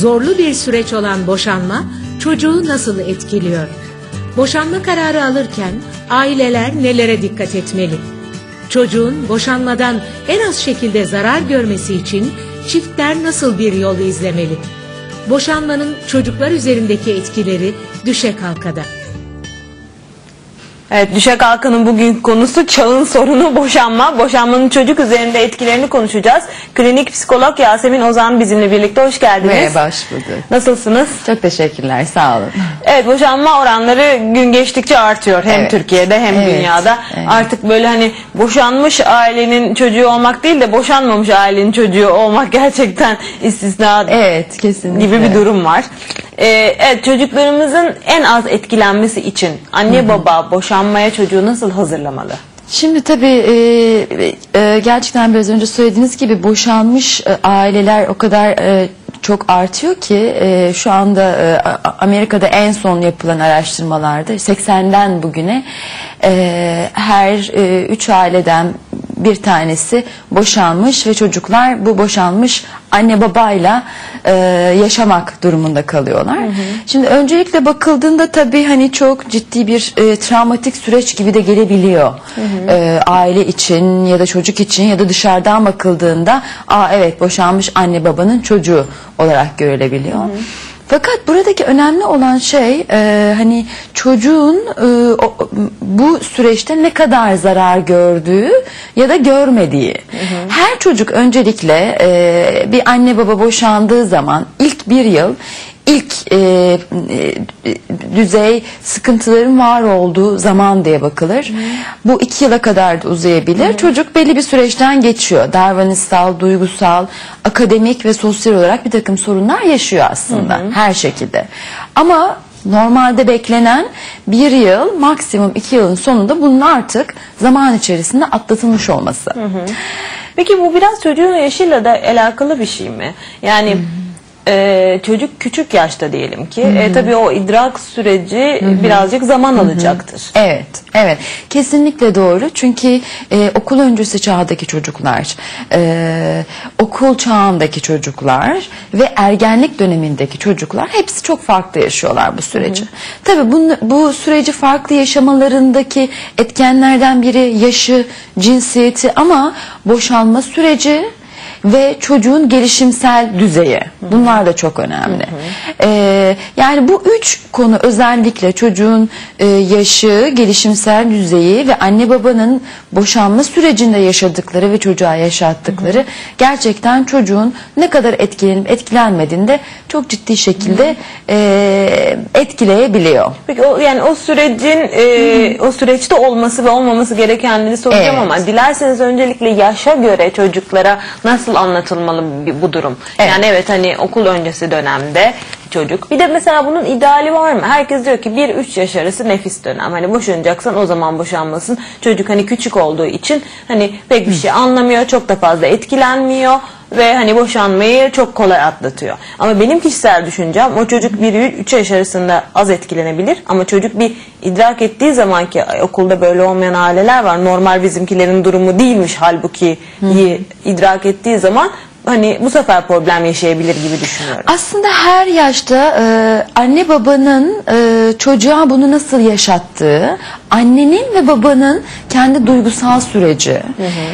Zorlu bir süreç olan boşanma çocuğu nasıl etkiliyor? Boşanma kararı alırken aileler nelere dikkat etmeli? Çocuğun boşanmadan en az şekilde zarar görmesi için çiftler nasıl bir yol izlemeli? Boşanmanın çocuklar üzerindeki etkileri düşe kalkada. Evet, Düşe Kalkan'ın bugün konusu çağın sorunu boşanma. Boşanmanın çocuk üzerinde etkilerini konuşacağız. Klinik psikolog Yasemin Ozan bizimle birlikte. Hoş geldiniz. Merhaba, hoş bulduk. Nasılsınız? Çok teşekkürler, sağ olun. Evet, boşanma oranları gün geçtikçe artıyor. Hem Evet. Türkiye'de hem Evet, dünyada. evet. Artık böyle hani boşanmış ailenin çocuğu olmak değil de boşanmamış ailenin çocuğu olmak gerçekten istisna Evet, kesinlikle. gibi bir durum var. Ee, evet çocuklarımızın en az etkilenmesi için anne baba boşanmaya çocuğu nasıl hazırlamalı? Şimdi tabii e, e, gerçekten biraz önce söylediğiniz gibi boşanmış e, aileler o kadar e, çok artıyor ki e, şu anda e, Amerika'da en son yapılan araştırmalarda 80'den bugüne e, her e, üç aileden bir tanesi boşanmış ve çocuklar bu boşanmış anne babayla e, yaşamak durumunda kalıyorlar. Şimdi öncelikle bakıldığında tabii hani çok ciddi bir e, travmatik süreç gibi de gelebiliyor. E, aile için ya da çocuk için ya da dışarıdan bakıldığında aa evet boşanmış anne babanın çocuğu olarak görülebiliyor. Fakat buradaki önemli olan şey e, hani çocuğun e, o- bu süreçte ne kadar zarar gördüğü ya da görmediği. Her çocuk öncelikle e, bir anne baba boşandığı zaman ilk bir yıl ilk e, e, düzey sıkıntıların var olduğu zaman diye bakılır. Bu iki yıla kadar da uzayabilir. Çocuk belli bir süreçten geçiyor. Davranışsal, duygusal, akademik ve sosyal olarak bir takım sorunlar yaşıyor aslında her şekilde. Ama normalde beklenen bir yıl maksimum iki yılın sonunda bunun artık zaman içerisinde atlatılmış olması. Peki bu biraz çocuğun yaşıyla da alakalı bir şey mi? Yani e, çocuk küçük yaşta diyelim ki e, tabii o idrak süreci birazcık zaman alacaktır. Evet, evet. Kesinlikle doğru. Çünkü e, okul öncesi çağdaki çocuklar, e, okul çağındaki çocuklar ve ergenlik dönemindeki çocuklar hepsi çok farklı yaşıyorlar bu süreci. Tabii bu, bu süreci farklı yaşamalarındaki etkenlerden biri yaşı, cinsiyeti ama boşanma süreci ve çocuğun gelişimsel düzeyi. Bunlar da çok önemli. Ee, yani bu üç konu özellikle çocuğun e, yaşı, gelişimsel düzeyi ve anne babanın boşanma sürecinde yaşadıkları ve çocuğa yaşattıkları gerçekten çocuğun ne kadar etkilenip etkilenmediğini de çok ciddi şekilde e, etkileyebiliyor. Peki o yani o sürecin e, o süreçte olması ve olmaması gerekenleri soracağım Evet. ama dilerseniz öncelikle yaşa göre çocuklara nasıl anlatılmalı bir- bu durum? Evet. Yani evet hani okul öncesi dönemde çocuk. Bir de mesela bunun ideali var mı? Herkes diyor ki 1-3 yaş arası nefis dönem. Hani boşanacaksan o zaman boşanmasın. Çocuk hani küçük olduğu için hani pek bir şey anlamıyor, çok da fazla etkilenmiyor ve hani boşanmayı çok kolay atlatıyor. Ama benim kişisel düşüncem o çocuk 1-3 yaş arasında az etkilenebilir ama çocuk bir idrak ettiği zaman ki "Ay, okulda böyle olmayan aileler var. Normal bizimkilerin durumu değilmiş halbuki iyi idrak ettiği zaman hani bu sefer problem yaşayabilir gibi düşünüyorum. Aslında her yaşta e, anne babanın e, çocuğa bunu nasıl yaşattığı, annenin ve babanın kendi duygusal süreci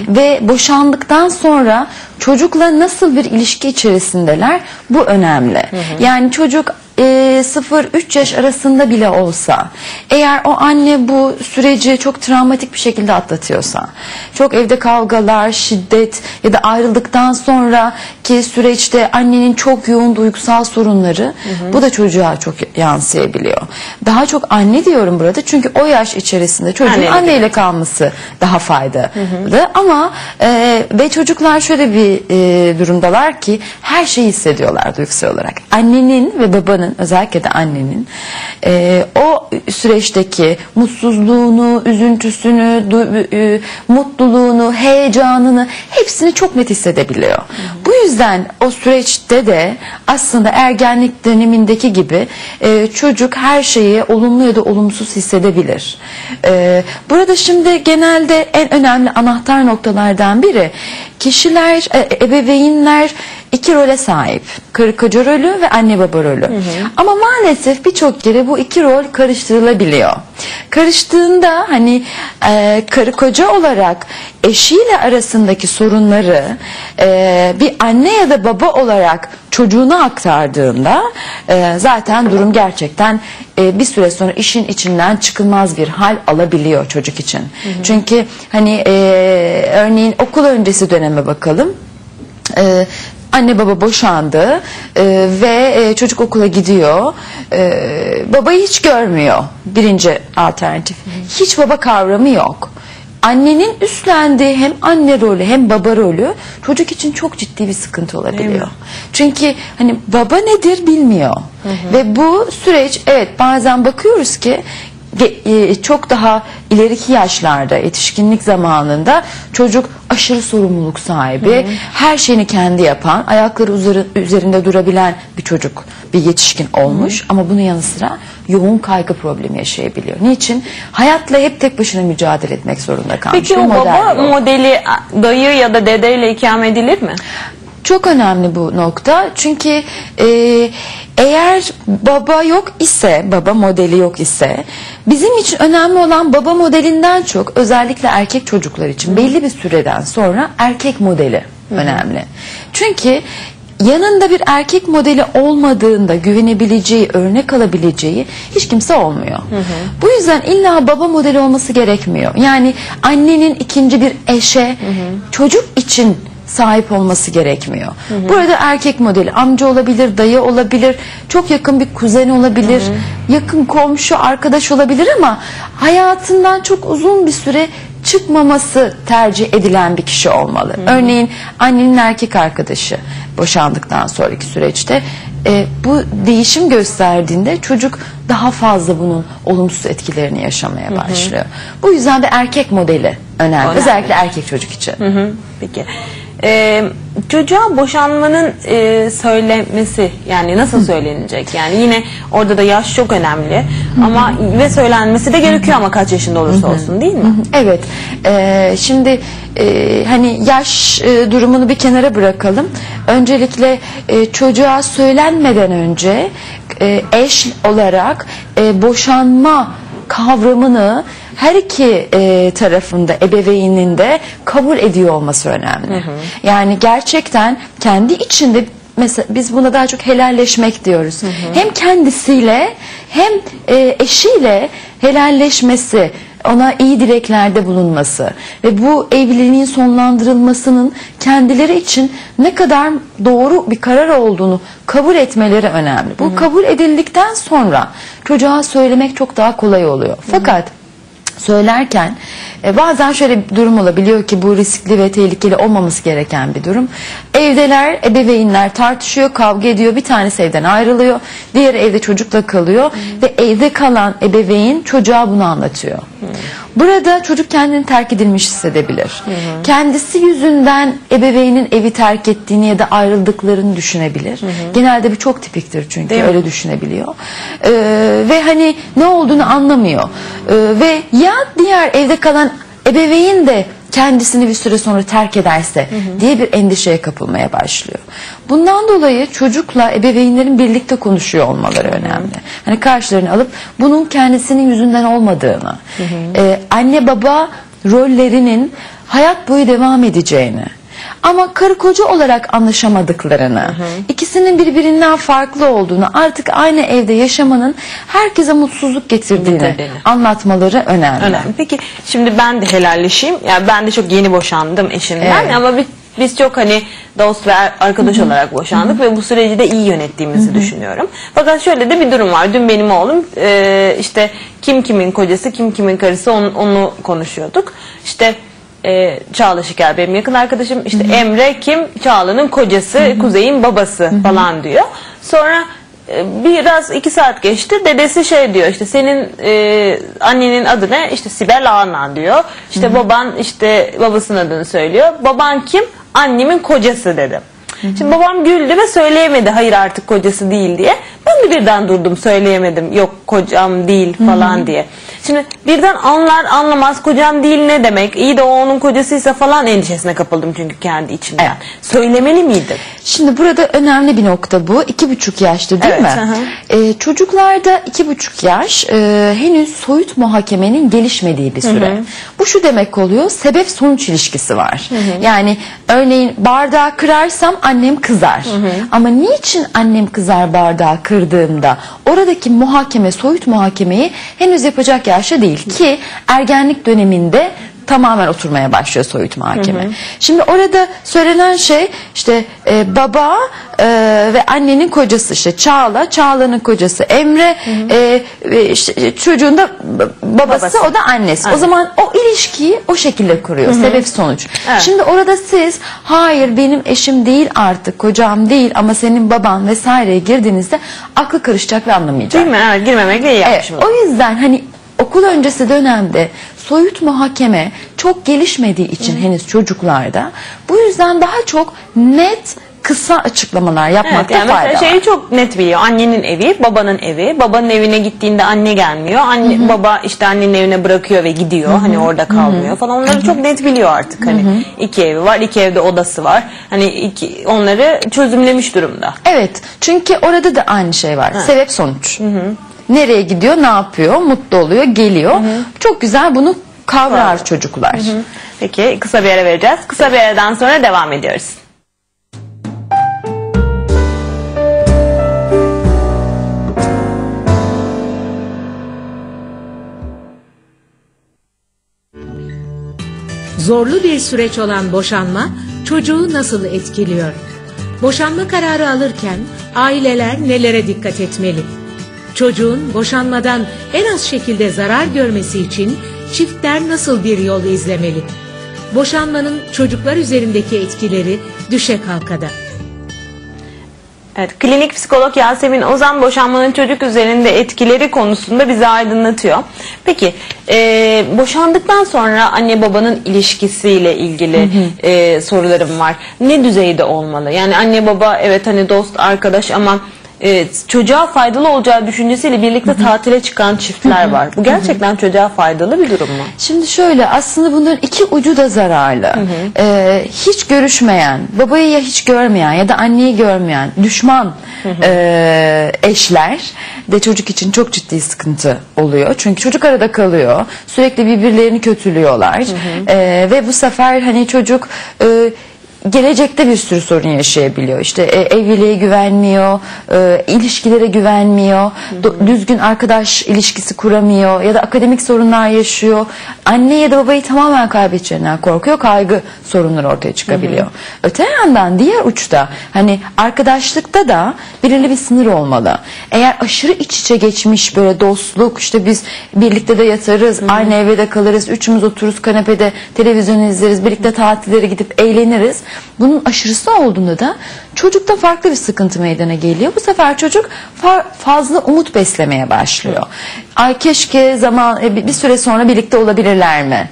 ve boşandıktan sonra çocukla nasıl bir ilişki içerisindeler bu önemli. Yani çocuk e, 0-3 yaş arasında bile olsa eğer o anne bu süreci çok travmatik bir şekilde atlatıyorsa çok evde kavgalar, şiddet ya da ayrıldıktan sonraki süreçte annenin çok yoğun duygusal sorunları bu da çocuğa çok yansıyabiliyor. Daha çok anne diyorum burada çünkü o yaş içerisinde çocuğun Annelik, anneyle kalması daha faydalı ama e, ve çocuklar şöyle bir e, durumdalar ki her şeyi hissediyorlar duygusal olarak. Annenin ve babanın özellikle de annenin e, o süreçteki mutsuzluğunu, üzüntüsünü, du- e, mutluluğunu, heyecanını hepsini çok net hissedebiliyor. Bu yüzden o süreçte de aslında ergenlik dönemindeki gibi e, çocuk her şeyi olumlu ya da olumsuz hissedebilir. E, burada şimdi genelde en önemli anahtar noktalardan biri kişiler, e, ebeveynler iki role sahip. Karı koca rolü ve anne baba rolü. Ama maalesef birçok kere bu iki rol karıştırılabiliyor. Karıştığında hani e, karı koca olarak eşiyle arasındaki sorunları e, bir anne ya da baba olarak çocuğuna aktardığında e, zaten durum gerçekten e, bir süre sonra işin içinden çıkılmaz bir hal alabiliyor çocuk için. Çünkü hani e, örneğin okul öncesi döneme bakalım. Ee, anne baba boşandı ee, ve e, çocuk okula gidiyor. Ee, babayı hiç görmüyor. Birinci alternatif. Hiç baba kavramı yok. Annenin üstlendiği hem anne rolü hem baba rolü çocuk için çok ciddi bir sıkıntı olabiliyor. Çünkü hani baba nedir bilmiyor. Ve bu süreç evet bazen bakıyoruz ki çok daha ileriki yaşlarda yetişkinlik zamanında çocuk aşırı sorumluluk sahibi her şeyini kendi yapan ayakları üzeri- üzerinde durabilen bir çocuk bir yetişkin olmuş ama bunun yanı sıra yoğun kaygı problemi yaşayabiliyor. Niçin? Hayatla hep tek başına mücadele etmek zorunda kalmış. Peki o model baba bu. modeli dayı ya da dedeyle ikame edilir mi? Çok önemli bu nokta çünkü e, eğer baba yok ise baba modeli yok ise bizim için önemli olan baba modelinden çok özellikle erkek çocuklar için belli bir süreden sonra erkek modeli önemli. Çünkü yanında bir erkek modeli olmadığında güvenebileceği, örnek alabileceği hiç kimse olmuyor. Bu yüzden illa baba modeli olması gerekmiyor. Yani annenin ikinci bir eşe çocuk için sahip olması gerekmiyor. Burada erkek modeli amca olabilir, dayı olabilir, çok yakın bir kuzen olabilir, yakın komşu, arkadaş olabilir ama hayatından çok uzun bir süre çıkmaması tercih edilen bir kişi olmalı. Örneğin annenin erkek arkadaşı boşandıktan sonraki süreçte e, bu değişim gösterdiğinde çocuk daha fazla bunun olumsuz etkilerini yaşamaya başlıyor. Bu yüzden de erkek modeli önemli. Önemli. Özellikle erkek çocuk için. Hı hı, Peki. Ee, çocuğa boşanmanın e, söylemesi yani nasıl söylenecek? Yani yine orada da yaş çok önemli ama ve söylenmesi de gerekiyor ama kaç yaşında olursa olsun değil mi? Evet. Ee, şimdi e, hani yaş e, durumunu bir kenara bırakalım. Öncelikle e, çocuğa söylenmeden önce e, eş olarak e, boşanma kavramını her iki e, tarafında ebeveyninin de kabul ediyor olması önemli. Yani gerçekten kendi içinde mesela biz buna daha çok helalleşmek diyoruz. Hem kendisiyle hem e, eşiyle helalleşmesi, ona iyi dileklerde bulunması ve bu evliliğin sonlandırılmasının kendileri için ne kadar doğru bir karar olduğunu kabul etmeleri önemli. Bu kabul edildikten sonra çocuğa söylemek çok daha kolay oluyor. Fakat söylerken e, bazen şöyle bir durum olabiliyor ki bu riskli ve tehlikeli olmaması gereken bir durum. Evdeler, ebeveynler tartışıyor, kavga ediyor. Bir tanesi evden ayrılıyor. Diğeri evde çocukla kalıyor ve evde kalan ebeveyn çocuğa bunu anlatıyor. Burada çocuk kendini terk edilmiş hissedebilir. Kendisi yüzünden ebeveynin evi terk ettiğini ya da ayrıldıklarını düşünebilir. Genelde bu çok tipiktir çünkü Değil mi? öyle düşünebiliyor. Ee, ve hani ne olduğunu anlamıyor. Ee, ve ya diğer evde kalan ebeveyn de kendisini bir süre sonra terk ederse diye bir endişeye kapılmaya başlıyor. Bundan dolayı çocukla ebeveynlerin birlikte konuşuyor olmaları önemli. Hani karşılarını alıp bunun kendisinin yüzünden olmadığını, e, anne baba rollerinin hayat boyu devam edeceğini, ama karı koca olarak anlaşamadıklarını, ikisinin birbirinden farklı olduğunu, artık aynı evde yaşamanın herkese mutsuzluk getirdiğini anlatmaları önemli. Önemli. Peki şimdi ben de helalleşeyim. Yani ben de çok yeni boşandım eşimden Evet. ama biz, biz çok hani dost ve arkadaş olarak boşandık ve bu süreci de iyi yönettiğimizi düşünüyorum. Fakat şöyle de bir durum var. Dün benim oğlum e, işte kim kimin kocası, kim kimin karısı onu, onu konuşuyorduk. İşte e, Çağla Şiker benim yakın arkadaşım. İşte Emre kim? Çağla'nın kocası, Kuzey'in babası falan diyor. Sonra e, biraz iki saat geçti. Dedesi şey diyor işte senin e, annenin adı ne? İşte Sibel Ağna diyor. İşte baban işte babasının adını söylüyor. Baban kim? Annemin kocası dedi. Şimdi babam güldü ve söyleyemedi hayır artık kocası değil diye. Ben de birden durdum söyleyemedim yok kocam değil falan diye. Şimdi birden anlar anlamaz kocam değil ne demek iyi de o onun kocasıysa falan endişesine kapıldım çünkü kendi içimden. Evet. Söylemeli miydim? Şimdi burada önemli bir nokta bu. iki buçuk yaşta değil Evet, mi? hı hı. Ee, çocuklarda iki buçuk yaş e, henüz soyut muhakemenin gelişmediği bir süre. Bu şu demek oluyor sebep sonuç ilişkisi var. Yani örneğin bardağı kırarsam annem kızar. Ama niçin annem kızar bardağı kırdığımda? Oradaki muhakeme soyut muhakemeyi henüz yapacak yaşta değil ki ergenlik döneminde tamamen oturmaya başlıyor soyut muhakeme. Şimdi orada söylenen şey işte e, baba e, ve annenin kocası işte Çağla, Çağla'nın kocası Emre, e, ve işte çocuğun da babası, Babası. o da annesi. Aynen. O zaman o ilişkiyi o şekilde kuruyor. Sebep sonuç. Evet. Şimdi orada siz hayır benim eşim değil artık kocam değil ama senin baban vesaireye girdiğinizde aklı karışacak ve anlamayacak. Değil mi? Evet, girmemekle iyi Evet, yapmışım. o yüzden hani okul öncesi dönemde soyut muhakeme çok gelişmediği için henüz çocuklarda bu yüzden daha çok net kısa açıklamalar Evet, yapmakta yani fayda var. şeyi çok net biliyor. Annenin evi, babanın evi. Babanın evine gittiğinde anne gelmiyor. Anne baba işte annenin evine bırakıyor ve gidiyor. Hani orada kalmıyor falan. Onları çok net biliyor artık. Hani iki evi var, iki evde odası var. Hani iki onları çözümlemiş durumda. Evet çünkü orada da aynı şey var. Sebep sonuç. Nereye gidiyor, ne yapıyor, mutlu oluyor, geliyor. Çok güzel bunu kavrar çocuklar. Peki kısa bir ara vereceğiz. Kısa bir aradan sonra devam ediyoruz. Zorlu bir süreç olan boşanma çocuğu nasıl etkiliyor? Boşanma kararı alırken aileler nelere dikkat etmeli? Çocuğun boşanmadan en az şekilde zarar görmesi için çiftler nasıl bir yol izlemeli? Boşanmanın çocuklar üzerindeki etkileri düşe kalkada. Evet, klinik psikolog Yasemin Ozan boşanmanın çocuk üzerinde etkileri konusunda bizi aydınlatıyor. Peki, e, boşandıktan sonra anne babanın ilişkisiyle ilgili e, sorularım var. Ne düzeyde olmalı? Yani anne baba evet hani dost arkadaş ama e, çocuğa faydalı olacağı düşüncesiyle birlikte tatile çıkan çiftler var. Bu gerçekten çocuğa faydalı bir durum mu? Şimdi şöyle aslında bunların iki ucu da zararlı. Ee, hiç görüşmeyen, babayı ya hiç görmeyen ya da anneyi görmeyen düşman e, eşler de çocuk için çok ciddi sıkıntı oluyor. Çünkü çocuk arada kalıyor. Sürekli birbirlerini kötülüyorlar. Ee, ve bu sefer hani çocuk e, gelecekte bir sürü sorun yaşayabiliyor. İşte e, evliliğe güvenmiyor, e, ilişkilere güvenmiyor, do- düzgün arkadaş ilişkisi kuramıyor ya da akademik sorunlar yaşıyor. Anne ya da babayı tamamen kaybedeceğinden korkuyor, kaygı sorunları ortaya çıkabiliyor. Öte yandan diğer uçta hani arkadaşlıkta da belirli bir sınır olmalı. Eğer aşırı iç içe geçmiş böyle dostluk işte biz birlikte de yatarız, aynı evde kalırız, üçümüz otururuz kanepede televizyon izleriz, birlikte tatillere gidip eğleniriz. Bunun aşırısı olduğunda da çocukta farklı bir sıkıntı meydana geliyor. Bu sefer çocuk fa- fazla umut beslemeye başlıyor. Ay keşke zaman e, bir süre sonra birlikte olabilirler mi?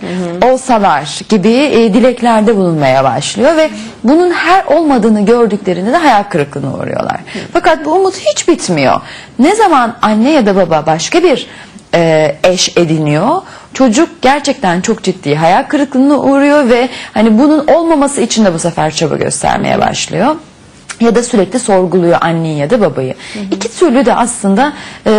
Olsalar gibi e, dileklerde bulunmaya başlıyor ve bunun her olmadığını gördüklerinde de hayal kırıklığına uğruyorlar. Fakat bu umut hiç bitmiyor. Ne zaman anne ya da baba başka bir e, eş ediniyor. Çocuk gerçekten çok ciddi hayal kırıklığına uğruyor ve hani bunun olmaması için de bu sefer çaba göstermeye başlıyor. Ya da sürekli sorguluyor anneyi ya da babayı. İki türlü de aslında e,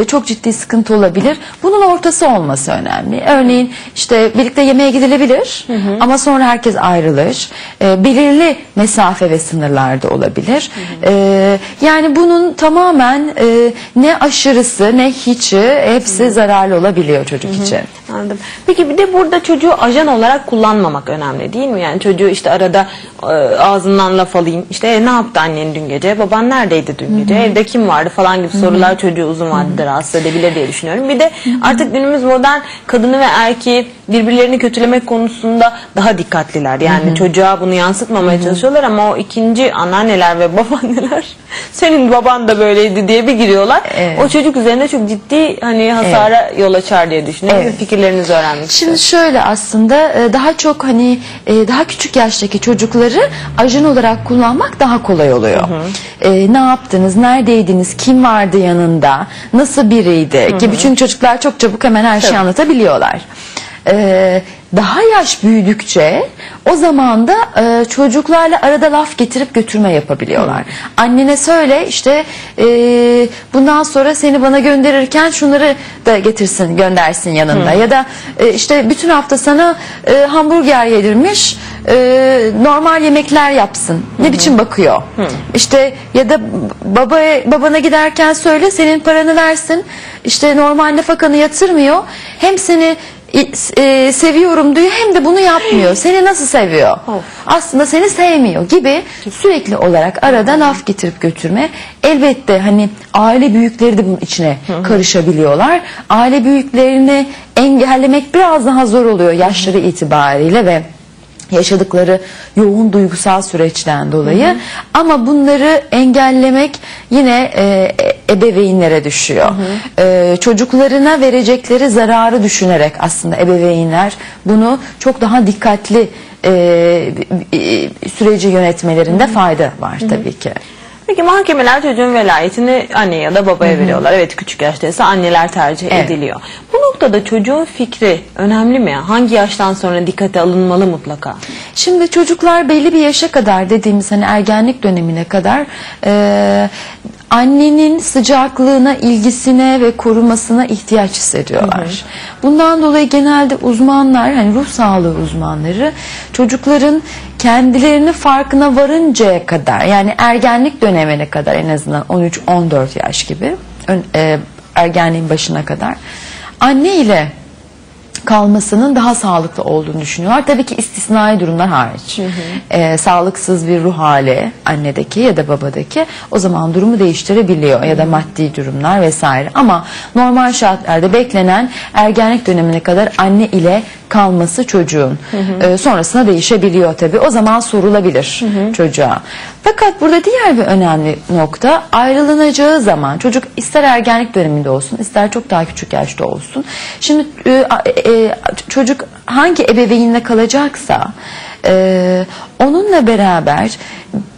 e, çok ciddi sıkıntı olabilir. Bunun ortası olması önemli. Örneğin işte birlikte yemeğe gidilebilir ama sonra herkes ayrılır. E, belirli mesafe ve sınırlarda olabilir. E, yani bunun tamamen e, ne aşırısı ne hiçi hepsi zararlı olabiliyor çocuk için. Anladım. Peki bir de burada çocuğu ajan olarak kullanmamak önemli değil mi? Yani çocuğu işte arada e, ağzından laf alayım. İşte "E, ne yaptı annen dün gece? Baban neredeydi dün gece? Evde kim vardı falan gibi sorular çocuğu uzun vadede rahatsız edebilir diye düşünüyorum. Bir de artık günümüz modern kadını ve erkeği birbirlerini kötülemek konusunda daha dikkatliler. Yani çocuğa bunu yansıtmamaya çalışıyorlar ama o ikinci anneanneler ve babaanneler senin baban da böyleydi diye bir giriyorlar. Evet. O çocuk üzerinde çok ciddi hani hasara yol açar diye düşünüyorum. Evet. Fikirlerinizi öğrenmek. Şimdi şöyle aslında e, daha çok hani e, daha küçük yaştaki çocukları ajan olarak kullanmak daha kolay oluyor. E, ne yaptınız, neredeydiniz, kim vardı yanında, nasıl biriydi gibi çünkü çocuklar çok çabuk hemen her şeyi anlatabiliyorlar. E, daha yaş büyüdükçe o zaman da e, çocuklarla arada laf getirip götürme yapabiliyorlar. Annene söyle işte e, bundan sonra seni bana gönderirken şunları da getirsin göndersin yanında ya da e, işte bütün hafta sana e, hamburger yedirmiş e, normal yemekler yapsın. Ne biçim bakıyor? İşte ya da baba babana giderken söyle senin paranı versin. İşte normal nafakanı yatırmıyor. Hem seni e, seviyorum diyor hem de bunu yapmıyor. Seni nasıl seviyor? Of. Aslında seni sevmiyor gibi sürekli olarak arada laf getirip götürme. Elbette hani aile büyükleri de bunun içine karışabiliyorlar. Aile büyüklerini engellemek biraz daha zor oluyor yaşları itibariyle ve yaşadıkları yoğun duygusal süreçten dolayı ama bunları engellemek yine e, ebeveynlere düşüyor. E, çocuklarına verecekleri zararı düşünerek aslında ebeveynler bunu çok daha dikkatli e, e, süreci yönetmelerinde fayda var tabii ki. Peki mahkemeler çocuğun velayetini anne ya da babaya veriyorlar. Evet küçük yaştaysa anneler tercih Evet. ediliyor. Bu noktada çocuğun fikri önemli mi? Hangi yaştan sonra dikkate alınmalı mutlaka? Şimdi çocuklar belli bir yaşa kadar dediğimiz hani ergenlik dönemine kadar e, annenin sıcaklığına, ilgisine ve korumasına ihtiyaç hissediyorlar. Bundan dolayı genelde uzmanlar, hani ruh sağlığı uzmanları çocukların kendilerini farkına varıncaya kadar yani ergenlik dönemine kadar en azından 13-14 yaş gibi e, ergenliğin başına kadar anne ile kalmasının daha sağlıklı olduğunu düşünüyorlar. Tabii ki istisnai durumlar hariç. Ee, sağlıksız bir ruh hali annedeki ya da babadaki o zaman durumu değiştirebiliyor ya da maddi durumlar vesaire. Ama normal şartlarda beklenen ergenlik dönemine kadar anne ile kalması çocuğun. Ee, sonrasında değişebiliyor tabii. O zaman sorulabilir çocuğa. Fakat burada diğer bir önemli nokta ayrılınacağı zaman çocuk ister ergenlik döneminde olsun ister çok daha küçük yaşta olsun. Şimdi e, a- e, çocuk hangi ebeveynle kalacaksa e, onunla beraber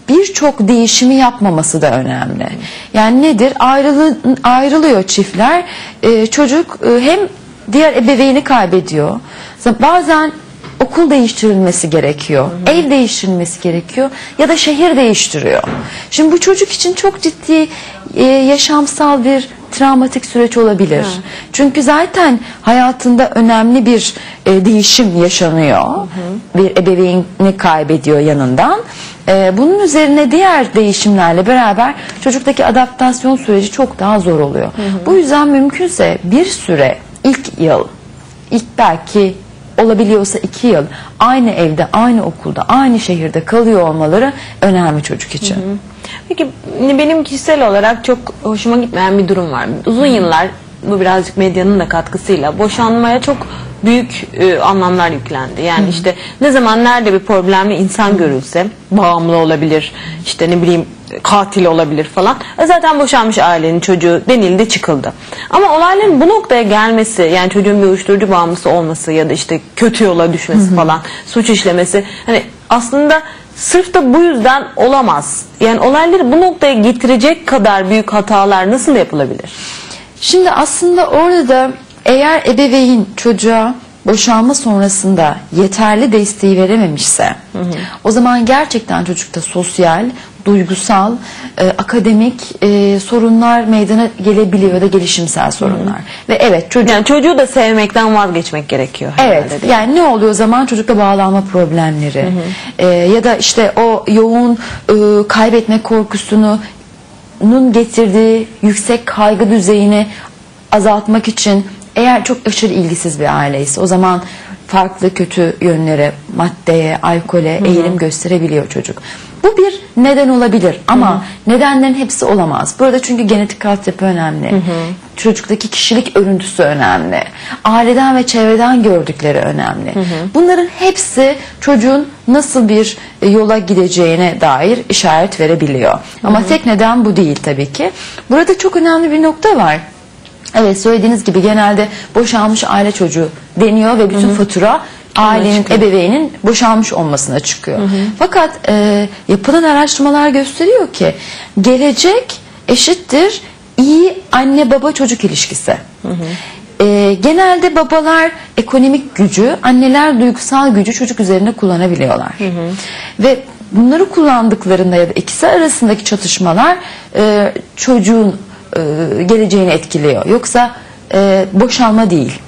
birçok değişimi yapmaması da önemli. Yani nedir? Ayrılı, ayrılıyor çiftler. E, çocuk e, hem diğer ebeveyni kaybediyor. Bazen okul değiştirilmesi gerekiyor, ev değiştirilmesi gerekiyor ya da şehir değiştiriyor. Şimdi bu çocuk için çok ciddi e, yaşamsal bir travmatik süreç olabilir. Çünkü zaten hayatında önemli bir e, değişim yaşanıyor. Bir ebeveyni kaybediyor yanından. E, bunun üzerine diğer değişimlerle beraber çocuktaki adaptasyon süreci çok daha zor oluyor. Bu yüzden mümkünse bir süre ilk yıl, ilk belki olabiliyorsa iki yıl aynı evde, aynı okulda, aynı şehirde kalıyor olmaları önemli çocuk için. Peki benim kişisel olarak çok hoşuma gitmeyen bir durum var. Uzun yıllar bu birazcık medyanın da katkısıyla boşanmaya çok büyük e, anlamlar yüklendi. Yani işte ne zaman nerede bir problemli insan görülse bağımlı olabilir, işte ne bileyim katil olabilir falan. E zaten boşanmış ailenin çocuğu denildi çıkıldı. Ama olayların bu noktaya gelmesi yani çocuğun bir uyuşturucu bağımlısı olması ya da işte kötü yola düşmesi falan suç işlemesi hani aslında sırf da bu yüzden olamaz. Yani olayları bu noktaya getirecek kadar büyük hatalar nasıl yapılabilir? Şimdi aslında orada da eğer ebeveyn çocuğa boşanma sonrasında yeterli desteği verememişse o zaman gerçekten çocukta sosyal, duygusal, e, akademik e, sorunlar meydana gelebiliyor ya da gelişimsel sorunlar. Ve evet çocuk Yani çocuğu da sevmekten vazgeçmek gerekiyor. Evet değil yani ne oluyor o zaman çocukta bağlanma problemleri e, ya da işte o yoğun e, kaybetme korkusunu nun getirdiği yüksek kaygı düzeyini azaltmak için eğer çok aşırı ilgisiz bir aileyse o zaman farklı kötü yönlere, maddeye, alkole eğilim gösterebiliyor çocuk. Bu bir neden olabilir ama nedenlerin hepsi olamaz. Burada çünkü genetik altyapı önemli. Çocuktaki kişilik örüntüsü önemli. Aileden ve çevreden gördükleri önemli. Bunların hepsi çocuğun nasıl bir e, yola gideceğine dair işaret verebiliyor. Ama tek neden bu değil tabii ki. Burada çok önemli bir nokta var. Evet söylediğiniz gibi genelde boşanmış aile çocuğu deniyor ve bütün fatura ailenin, ebeveynin boşanmış olmasına çıkıyor. Fakat e, yapılan araştırmalar gösteriyor ki gelecek eşittir iyi anne baba çocuk ilişkisi. E, genelde babalar ekonomik gücü, anneler duygusal gücü çocuk üzerinde kullanabiliyorlar. Ve bunları kullandıklarında ya da ikisi arasındaki çatışmalar e, çocuğun e, geleceğini etkiliyor. Yoksa e, boşanma değil.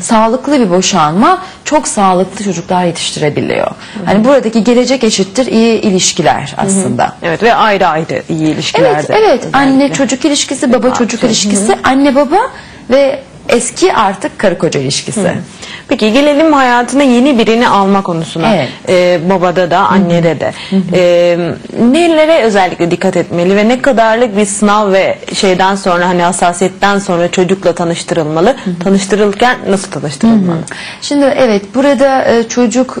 Sağlıklı bir boşanma çok sağlıklı çocuklar yetiştirebiliyor. Hani buradaki gelecek eşittir iyi ilişkiler aslında. Evet ve ayrı ayrı iyi Evet, ilişkilerde. evet. özellikle. Anne çocuk ilişkisi, baba çocuk ilişkisi, anne baba ve eski artık karı koca ilişkisi. Peki gelelim hayatına yeni birini alma konusuna. Evet. Ee, babada da annede de. Ee, nelere özellikle dikkat etmeli ve ne kadarlık bir sınav ve şeyden sonra hani hassasiyetten sonra çocukla tanıştırılmalı? Tanıştırılırken nasıl tanıştırılmalı? Şimdi evet burada e, çocuk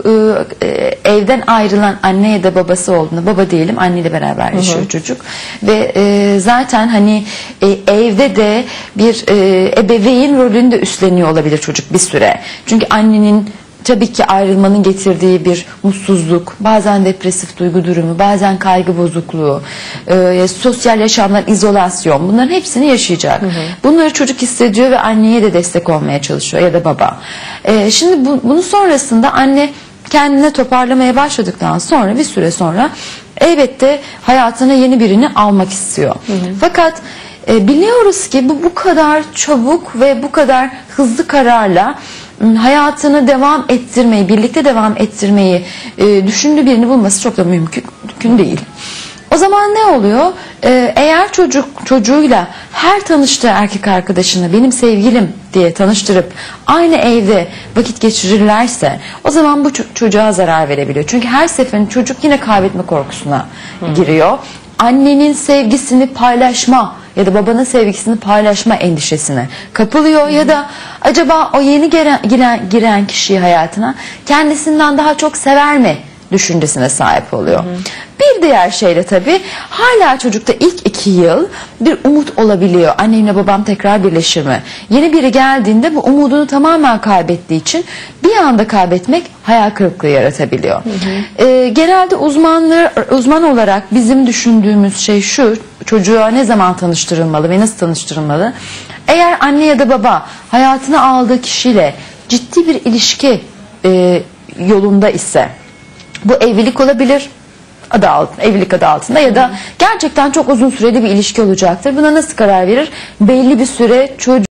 e, e, evden ayrılan anne ya da babası olduğunda baba diyelim anneyle beraber yaşıyor çocuk ve e, zaten hani e, evde de bir e, ebeveyn rolünü de üstleniyor olabilir çocuk bir süre. Çünkü annenin tabii ki ayrılmanın getirdiği bir mutsuzluk, bazen depresif duygu durumu, bazen kaygı bozukluğu, e, sosyal yaşamdan izolasyon bunların hepsini yaşayacak. Bunları çocuk hissediyor ve anneye de destek olmaya çalışıyor ya da baba. E, şimdi bu, bunun sonrasında anne kendine toparlamaya başladıktan sonra bir süre sonra elbette hayatına yeni birini almak istiyor. Fakat e, biliyoruz ki bu bu kadar çabuk ve bu kadar hızlı kararla hayatını devam ettirmeyi, birlikte devam ettirmeyi e, düşündüğü birini bulması çok da mümkün, mümkün değil. O zaman ne oluyor? Ee, eğer çocuk çocuğuyla her tanıştığı erkek arkadaşını benim sevgilim diye tanıştırıp aynı evde vakit geçirirlerse o zaman bu ço- çocuğa zarar verebiliyor. Çünkü her seferinde çocuk yine kaybetme korkusuna giriyor. Annenin sevgisini paylaşma ya da babanın sevgisini paylaşma endişesine kapılıyor ya da acaba o yeni giren, giren, giren kişiyi hayatına kendisinden daha çok sever mi düşüncesine sahip oluyor. Bir diğer şey de tabii hala çocukta ilk iki yıl bir umut olabiliyor. Annemle babam tekrar birleşir mi? Yeni biri geldiğinde bu umudunu tamamen kaybettiği için bir anda kaybetmek hayal kırıklığı yaratabiliyor. Ee, genelde uzmanlar uzman olarak bizim düşündüğümüz şey şu çocuğa ne zaman tanıştırılmalı ve nasıl tanıştırılmalı? Eğer anne ya da baba hayatına aldığı kişiyle ciddi bir ilişki e, yolunda ise bu evlilik olabilir adı altında, evlilik adı altında ya da gerçekten çok uzun süreli bir ilişki olacaktır. Buna nasıl karar verir? Belli bir süre çocuğu